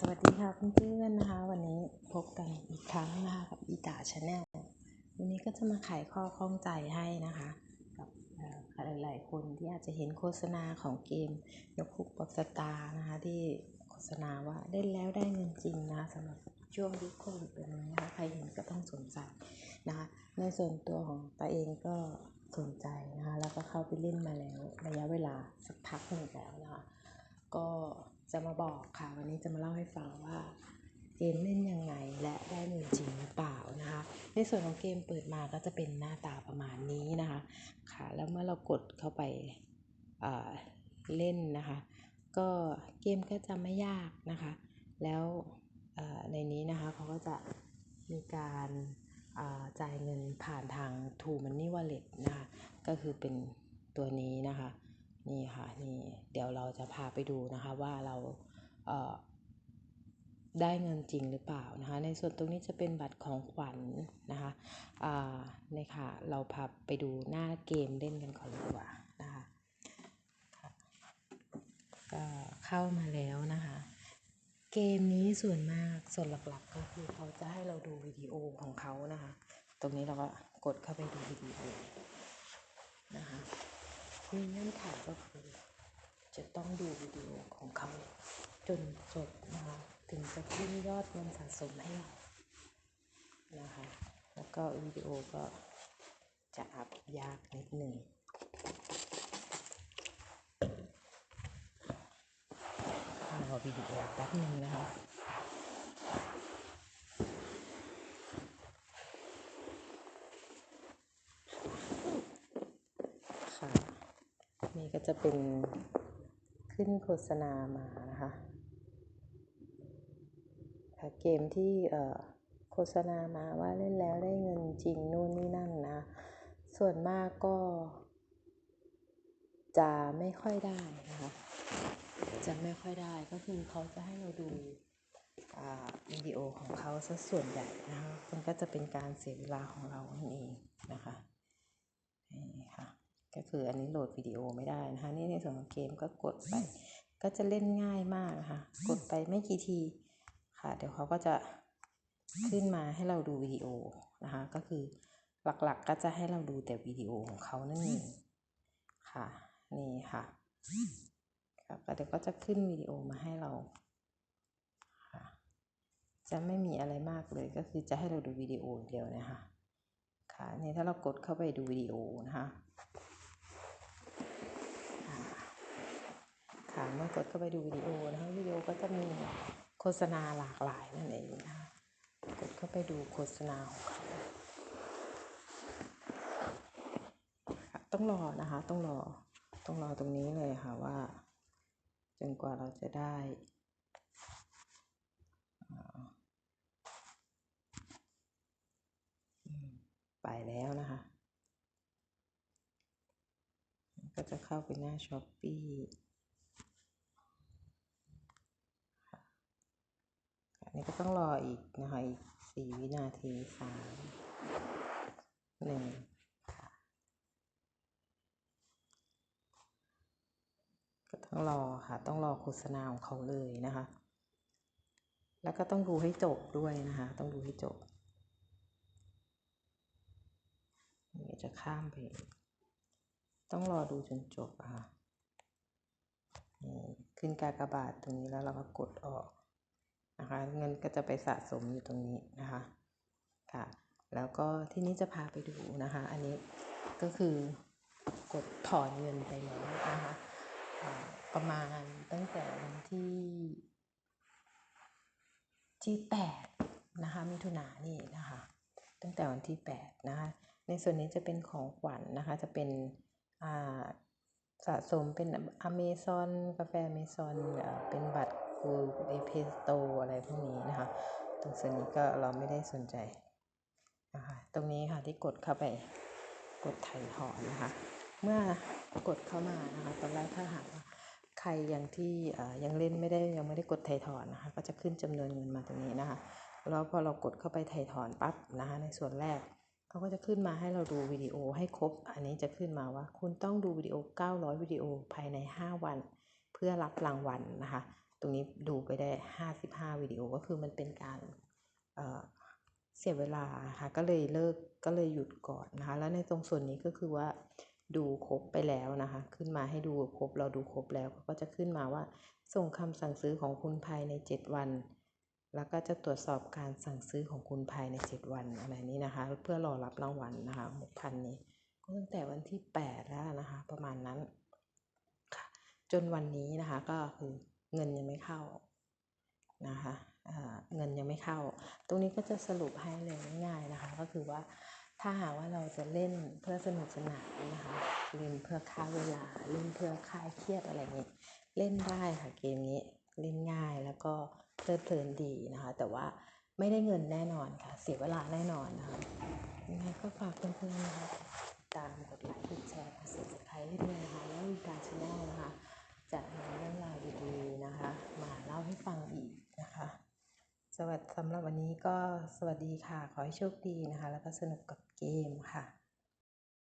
สวัสดีค่ะเพื่อนๆนะคะ วันนี้พบกันอีกครั้งนะคะกับอีตาชาแนลวันนี้ก็จะมาไขข้อข้องใจให้นะคะ กับหลายๆคนที่อาจจะเห็นโฆษณาของเกมยกคุกปับสตาร์นะคะ ที่โฆษณาว่าเล่นแล้วได้เงินจริงนะคะสำหรับช่วงยุคโควิดแบบนี้นะคะใครเห็นก็ต้องสนใจนะคะ ในส่วนตัวของตาเองก็สนใจนะคะ แล้วก็เข้าไปเล่นมาแล้วระยะเวลาสักพักหนึ่งแล้วนะคะ ก็จะมาบอกค่ะ วันนี้จะมาเล่าให้ฟังว่าเกมเล่นยังไงและได้เงินจริงหรือเปล่านะคะ ในส่วนของเกมเปิดมาก็จะเป็นหน้าตาประมาณนี้นะคะค่ะ แล้วเมื่อเรากดเข้าไปอ่าเล่นนะคะ ก็เกมก็จะไม่ยากนะคะ แล้วเออในนี้นะคะเขาก็จะมีการอ่าจ่ายเงินผ่านทาง True Money Wallet นะคะ ก็คือเป็นตัวนี้นะคะ นี่ค่ะนี่เดี๋ยวเราจะพาไปดูนะคะว่าเราเออได้เงินจริงหรือเปล่านะคะในส่วนตรงนี้จะเป็นบัตรของขวัญนะคะอ่านี่ค่ะเราพาไปดูหน้าเกมเล่นกันก่อนดีกว่านะคะก็เข้ามาแล้วนะคะ เกมนี้ส่วนมากส่วนหลักๆก็คือเขาจะให้เราดูวิดีโอของเขานะคะ ตรงนี้เราก็กดเข้าไปดูวิดีโอ มีเงื่อนไขก็คือจะต้องดูวิดีโอของเขาจนจบนะคะถึงจะขึ้นยอดเงินสะสมให้เรานะคะ แล้วก็วิดีโอก็จะอัพยากนิดหนึ่งรอวิดีโอแป๊บหนึ่งนะคะ ค่ะ นี่ก็จะเป็นขึ้นโฆษณามานะคะค่ะเกมที่โฆษณามาว่าเล่นแล้วได้เงินจริงนู่นนี่นั่นนะ ส่วนมากก็ จะไม่ค่อยได้นะคะ จะไม่ค่อยได้ก็คือเขาจะให้เราดูวิดีโอของเขาซะส่วนใหญ่นะคะมันก็จะเป็นการเสียเวลาของเราเองนะคะนี่ค่ะ ก็คืออันนี้โหลดวิดีโอไม่ได้นะคะนี่ในส่วนของเกมก็กดไป ก็จะเล่นง่ายมากนะคะกดไปไม่กี่ทีค่ะ เดี๋ยวเขาก็จะขึ้นมาให้เราดูวิดีโอนะคะ ก็คือหลักๆก็จะให้เราดูแต่วิดีโอของเขานั่นเองค่ะ นี่ค่ะครับเดี๋ยวก็จะขึ้นวิดีโอมาให้เราค่ะ จะไม่มีอะไรมากเลยก็คือจะให้เราดูวิดีโออย่างเดียวนะคะค่ะนี่ถ้าเรากดเข้าไปดูวิดีโอนะคะ ค่ะเมื่อกดเข้าไปดูวิดีโอนะคะวิดีโอก็จะมีโฆษณาหลากหลายนั่นเองนะคะกดเข้าไปดูโฆษณาของเขาค่ะต้องรอนะคะ ต้องรอต้องรอตรงนี้เลยค่ะว่า จนกว่าเราจะได้อ่าไปแล้วนะคะ ก็จะเข้าไปหน้าช้อปปี้ นนี้ก็ต้องรออีกนะคะอีกสี่วินาทีสามหนึ่งค่ะก็ต้องรอค่ะ ต้องรอโฆษณาของเขาเลยนะคะ แล้วก็ต้องดูให้จบด้วยนะคะ ต้องดูให้จบนี่จะข้ามไป ต้องรอดูจนจบค่ะขึ้นกากบาทตรงนี้แล้วเราก็กดออก นะคะ เงินก็จะไปสะสมอยู่ตรงนี้นะคะค่ะแล้วก็ที่นี้จะพาไปดูนะคะ อันนี้ก็คือกดถอนเงินไปแล้วนะคะประมาณตั้งแต่วันที่ที่แปดนะคะมิถุนายนี่นะคะ ตั้งแต่วันที่แปดนะคะในส่วนนี้จะเป็นของขวัญนะคะ จะเป็นอ่าสะสมเป็นอเมซอนกาแฟอเมซอนเป็นบัตร คูเอเพสโตอะไรพวกนี้นะคะ ตรงส่วนนี้ก็เราไม่ได้สนใจนะคะตรงนี้ค่ะที่กดเข้าไปกดไถ่ถอนนะคะ เมื่อกดเข้ามานะคะ ตอนแรกถ้าหากว่าใครยังที่ยังเล่นไม่ได้ยังไม่ได้กดไถ่ถอนนะคะ ก็จะขึ้นจำนวนเงินมาตรงนี้นะคะแล้วพอเรากดเข้าไปไถ่ถอนปั๊บนะคะในส่วนแรกเขาก็จะขึ้นมาให้เราดูวิดีโอให้ครบ อันนี้จะขึ้นมาว่าคุณต้องดูวิดีโอ 900 วิดีโอภายใน 5 วัน เพื่อรับรางวัลนะคะ รงนี้ดูไปได้ 55วิดีโอก็คือมันเป็นการเเสียเวลาค่ะก็เลยเลิกก็เลยหยุดก่อนนะคะ แล้วในตรงส่วนนี้ก็คือว่าดูครบไปแล้วนะคะ ขึ้นมาให้ดูครบเราดูครบแล้วก็จะขึ้นมาว่า ส่งคำสั่งซื้อของคุณภายใน 7 วัน แล้วก็จะตรวจสอบการสั่งซื้อของคุณภายใน 7 วันอะไรนี้นะคะ เพื่อรอรับรางวัลนะคะ6,000นี้ก็ตั้งแต่วันที่ 8 แล้วนะคะ ประมาณนั้นค่ะจนวันนี้นะคะก็คือ เงินยังไม่เข้านะคะเงินยังไม่เข้า ตรงนี้ก็จะสรุปให้เลยง่ายๆนะคะ ก็คือว่าถ้าหากว่าเราจะเล่นเพื่อสนุกสนานนะคะเล่นเพื่อฆ่าเวลาเล่นเพื่อคลายเครียดอะไรเงี้ยเล่นได้ค่ะเกมนี้เล่นง่ายแล้วก็เพลิดเพลินดีนะคะ แต่ว่าไม่ได้เงินแน่นอนค่ะ เสียเวลาแน่นอนนะคะยังไงก็ฝากเพื่อนๆนะคะตามกดไลค์กดแชร์กด subscribe ให้ด้วยนะคะแล้วมีการชแนลนะคะนำเรื่องราวดีๆนะคะ มาเล่าให้ฟังอีกนะคะ สวัสดีสำหรับวันนี้ก็สวัสดีค่ะ ขอให้โชคดีนะคะ แล้วก็สนุกกับเกมค่ะ